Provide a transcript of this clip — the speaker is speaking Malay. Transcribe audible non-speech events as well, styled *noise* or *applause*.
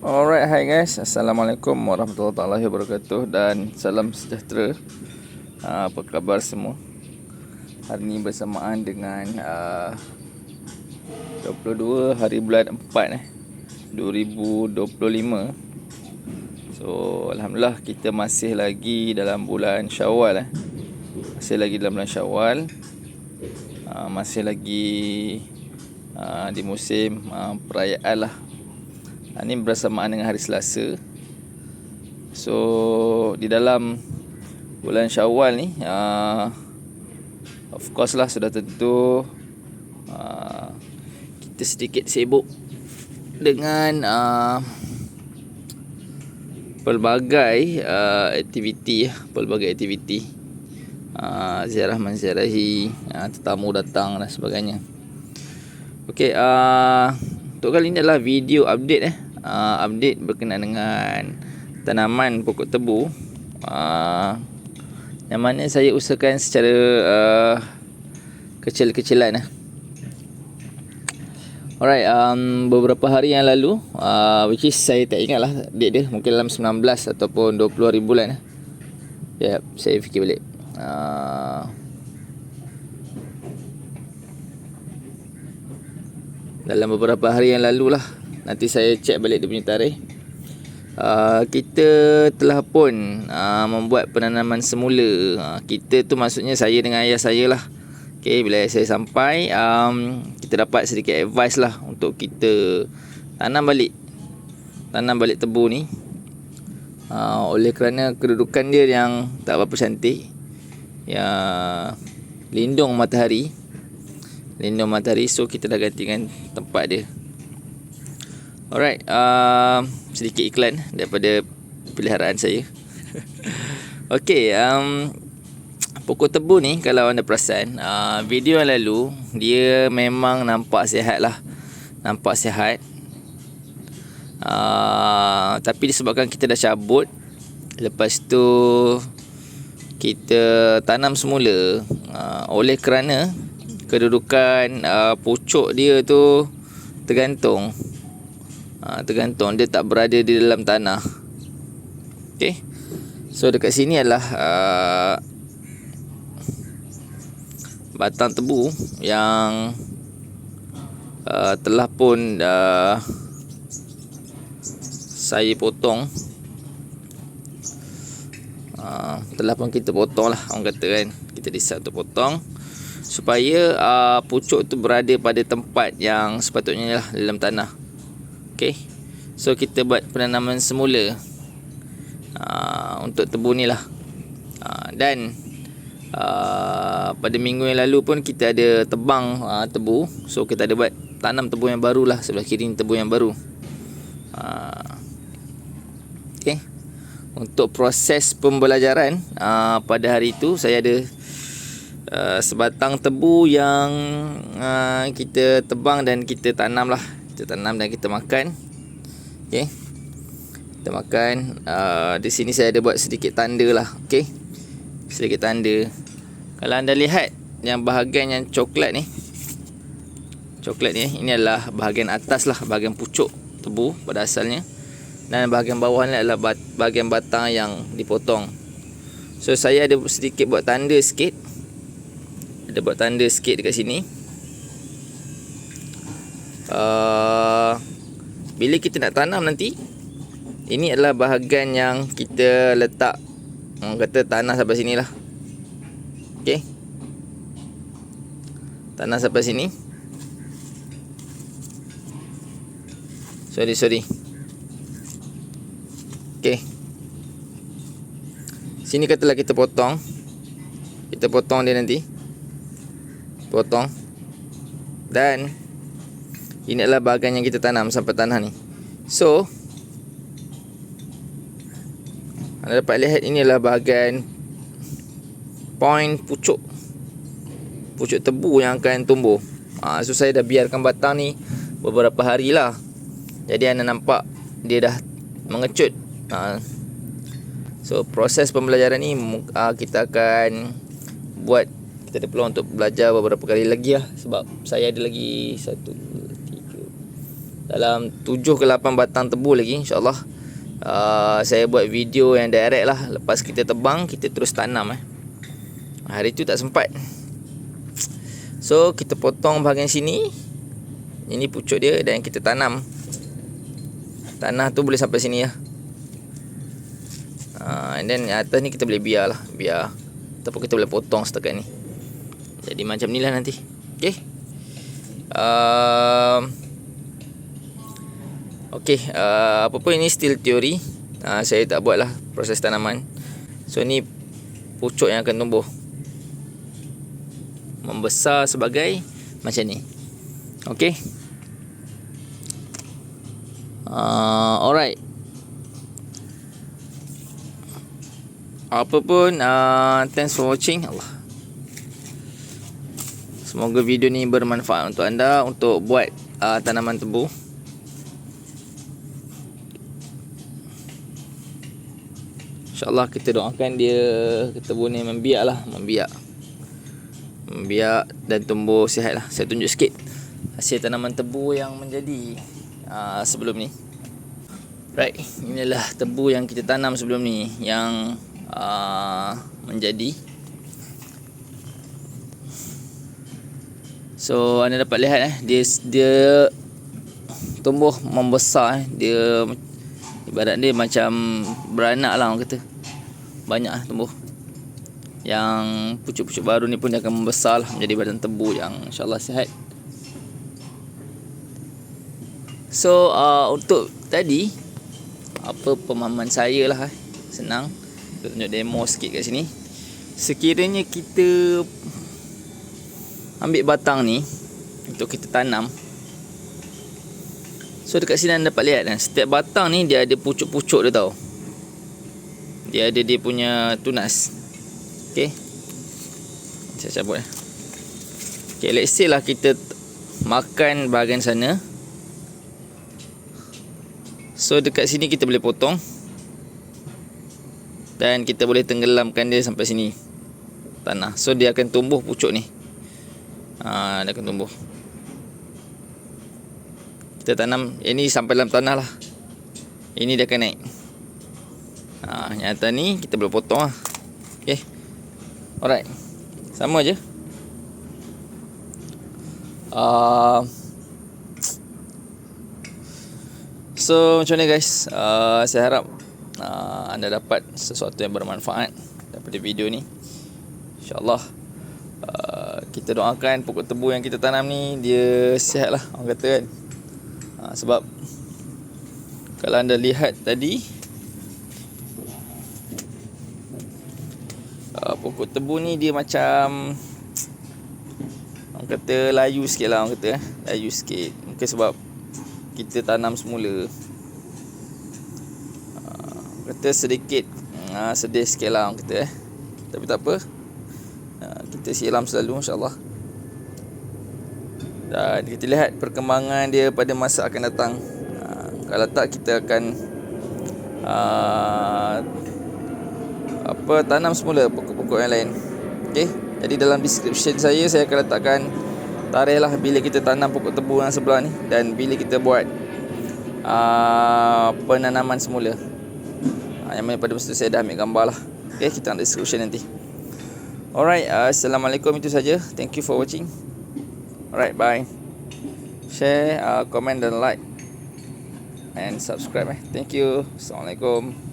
Alright, hi guys. Assalamualaikum warahmatullahi wabarakatuh dan salam sejahtera. Uh, apa khabar semua? Hari ini bersamaan dengan uh, 22 hari bulan 4 eh 2025. So, alhamdulillah kita masih lagi dalam bulan Syawal eh. Masih lagi dalam bulan Syawal. Uh, masih lagi uh, di musim uh, perayaan lah ini bersamaan dengan hari Selasa. So di dalam bulan Syawal ni uh, of course lah sudah tentu uh, kita sedikit sibuk dengan uh, pelbagai uh, aktiviti pelbagai aktiviti uh, ziarah menziarahi uh, tetamu datang dan sebagainya. Okey, uh, untuk kali ini adalah video update eh uh, update berkenaan dengan tanaman pokok tebu uh, yang mana saya usahakan secara uh, kecil-kecilan uh. Alright, um, beberapa hari yang lalu uh, Which is saya tak ingat lah Date dia Mungkin dalam 19 ataupun 20 hari bulan. Ya, yep, saya fikir balik uh, Dalam beberapa hari yang lalu lah Nanti saya cek balik dia punya tarikh. Uh, Kita telah pun uh, Membuat penanaman semula. Uh, Kita tu maksudnya saya dengan ayah saya lah. Okay, bila saya sampai um, Kita dapat sedikit advice lah Untuk kita tanam balik. Tanam balik tebu ni. Uh, Oleh kerana kedudukan dia yang Tak berapa cantik. Yang Lindung matahari. Lindung matahari So kita dah gantikan tempat dia Alright, uh, sedikit iklan daripada peliharaan saya. *laughs* okay, um, pokok tebu ni kalau anda perasan, uh, video yang lalu dia memang nampak sihat lah. Nampak sihat. Uh, tapi disebabkan kita dah cabut, lepas tu kita tanam semula uh, oleh kerana kedudukan uh, pucuk dia tu tergantung ha, tergantung dia tak berada di dalam tanah. Okey. So dekat sini adalah uh, batang tebu yang uh, telah pun uh, saya potong. Uh, telah pun kita potong lah orang kata kan. Kita decide untuk potong. Supaya uh, pucuk tu berada pada tempat yang sepatutnya lah dalam tanah Okay So kita buat penanaman semula uh, Untuk tebu ni lah. Uh, Dan uh, Pada minggu yang lalu pun kita ada tebang uh, tebu. So kita ada buat tanam tebu yang baru lah Sebelah kiri tebu yang baru. Uh, Okay Untuk proses pembelajaran uh, Pada hari itu saya ada Uh, sebatang tebu yang uh, kita tebang dan kita tanam lah kita tanam dan kita makan. Okey. Kita makan. Uh, di sini saya ada buat sedikit tanda lah okey. Sedikit tanda. Kalau anda lihat yang bahagian yang coklat ni coklat ni ini adalah bahagian atas lah bahagian pucuk tebu pada asalnya. Dan bahagian bawah ni adalah bahagian batang yang dipotong. So saya ada sedikit buat tanda sikit. Ada buat tanda sikit dekat sini uh, bila kita nak tanam nanti ini adalah bahagian yang kita letak orang kata tanah sampai sini lah. Ok tanah sampai sini. Sorry sorry. Ok sini katalah kita potong. Kita potong dia nanti. Potong. Dan ini adalah bahagian yang kita tanam sampai tanah ni. So Anda dapat lihat ini adalah bahagian Point pucuk. Pucuk tebu yang akan tumbuh. Ha, So saya dah biarkan batang ni Beberapa hari lah. Jadi anda nampak Dia dah mengecut. Ha. So proses pembelajaran ni ha, Kita akan Buat Kita ada peluang untuk belajar beberapa kali lagi lah. Sebab saya ada lagi Satu dalam 7 ke 8 batang tebu lagi insyaallah uh, saya buat video yang direct lah. Lepas kita tebang kita terus tanam eh. Hari tu tak sempat. So kita potong bahagian sini. Ini pucuk dia dan kita tanam. Tanah tu boleh sampai sini ya. Uh, and then atas ni kita boleh biar lah. Biar ataupun kita boleh potong setakat ni. Jadi macam ni lah nanti. Okay. Uh, Okay, uh, apa pun ini still teori. Uh, saya tak buat lah proses tanaman. So ni pucuk yang akan tumbuh. Membesar sebagai macam ni. Okay. Uh, alright. Apa pun, uh, thanks for watching. Allah. Semoga video ni bermanfaat untuk anda untuk buat uh, tanaman tebu. InsyaAllah kita doakan dia Ketebu ni membiak lah Membiak. Membiak dan tumbuh sihat lah. Saya tunjuk sikit Hasil tanaman tebu yang menjadi uh, Sebelum ni. Right Inilah tebu yang kita tanam sebelum ni Yang uh, Menjadi. So anda dapat lihat eh Dia Dia Tumbuh membesar eh. Dia Ibarat dia macam Beranak lah orang kata. Banyak lah tumbuh. Yang pucuk-pucuk baru ni pun dia akan membesar lah menjadi badan tebu yang insyaAllah sihat. So uh, untuk tadi apa pemahaman saya lah eh. senang. Kita tunjuk demo sikit kat sini. Sekiranya kita ambil batang ni untuk kita tanam so dekat sini anda dapat lihat kan setiap batang ni dia ada pucuk-pucuk dia tau. Dia ada dia punya tunas. Okay Saya cabut eh. Okay let's say lah kita Makan bahagian sana. So dekat sini kita boleh potong. Dan kita boleh tenggelamkan dia sampai sini. Tanah. So dia akan tumbuh pucuk ni. Ha, Dia akan tumbuh Kita tanam Ini sampai dalam tanah lah Ini dia akan naik Ha, yang atas ni kita boleh potong lah. Okay. Alright. Sama je. Uh, so macam ni guys. Uh, saya harap uh, anda dapat sesuatu yang bermanfaat daripada video ni. InsyaAllah. Uh, kita doakan pokok tebu yang kita tanam ni dia sihat lah orang kata kan. Uh, sebab kalau anda lihat tadi uh, pokok tebu ni dia macam orang kata layu sikit lah orang kata eh. layu sikit mungkin sebab kita tanam semula uh, kata sedikit uh, sedih sikit lah orang kata eh. tapi tak apa uh, kita silam selalu insyaAllah dan kita lihat perkembangan dia pada masa akan datang uh, kalau tak kita akan uh, apa tanam semula pokok-pokok yang lain. Okey. Jadi dalam description saya saya akan letakkan tarikh lah bila kita tanam pokok tebu yang sebelah ni dan bila kita buat uh, penanaman semula. Uh, yang mana pada masa tu saya dah ambil gambar lah. Okey, kita ada description nanti. Alright, uh, assalamualaikum itu saja. Thank you for watching. Alright, bye. Share, uh, comment dan like and subscribe eh. Thank you. Assalamualaikum.